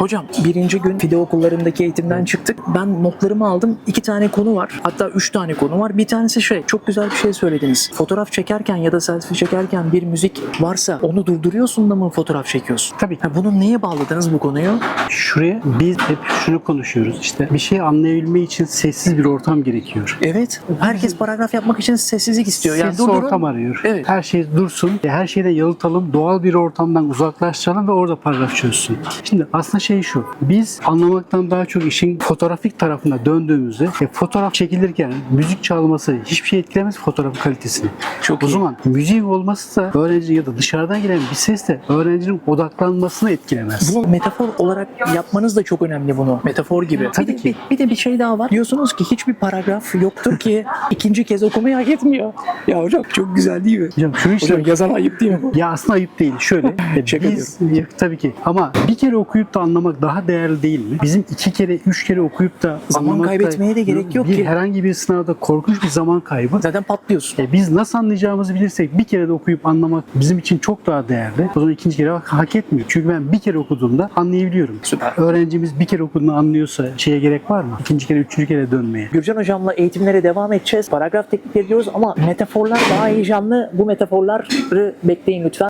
Hocam birinci gün video okullarındaki eğitimden çıktık. Ben notlarımı aldım. İki tane konu var. Hatta üç tane konu var. Bir tanesi şey çok güzel bir şey söylediniz. Fotoğraf çekerken ya da selfie çekerken bir müzik varsa onu durduruyorsun da mı fotoğraf çekiyorsun? Tabii. Ha, bunu neye bağladınız bu konuyu? Şuraya biz hep şunu konuşuyoruz. İşte bir şeyi anlayabilme için sessiz bir ortam gerekiyor. Evet. Herkes paragraf yapmak için sessizlik istiyor. Yani Sessiz durdurun. ortam arıyor. Evet. Her şey dursun. Her şeyden yalıtalım. Doğal bir ortamdan uzaklaştıralım ve orada paragraf çözsün. Şimdi aslında şey şu. Biz anlamaktan daha çok işin fotoğrafik tarafına döndüğümüzde e, fotoğraf çekilirken müzik çalması hiçbir şey etkilemez fotoğrafın kalitesini. Çok o iyi. zaman müziğin olması da öğrenci ya da dışarıdan gelen bir ses de öğrencinin odaklanmasını etkilemez. Bunu metafor olarak yapmanız da çok önemli bunu. Metafor gibi. Tabii bir, de, ki. Bir, bir de bir şey daha var. Diyorsunuz ki hiçbir paragraf yoktur ki ikinci kez okumayı hak etmiyor. Ya hocam çok güzel değil mi? Hocam şunu işte Hocam yazan ayıp değil mi bu? Ya aslında ayıp değil. Şöyle, Şaka biz ya, tabii ki ama bir kere okuyup da anlamak daha değerli değil mi? Bizim iki kere, üç kere okuyup da Zaman anlamak kaybetmeye de gerek yok bir, ki. Herhangi bir sınavda korkunç bir zaman kaybı. Zaten patlıyorsun. E, biz nasıl anlayacağımızı bilirsek bir kere de okuyup anlamak bizim için çok daha değerli. O zaman ikinci kere hak etmiyor. Çünkü ben bir kere okuduğumda anlayabiliyorum. Süper. Öğrencimiz bir kere okuduğunu anlıyorsa şeye gerek var mı? İkinci kere, üçüncü kere dönmeye. Gürcan hocamla eğitimlere devam edeceğiz. Paragraf teknikleri diyoruz ama metaforlar daha heyecanlı. Bu metaforları bekleyin lütfen.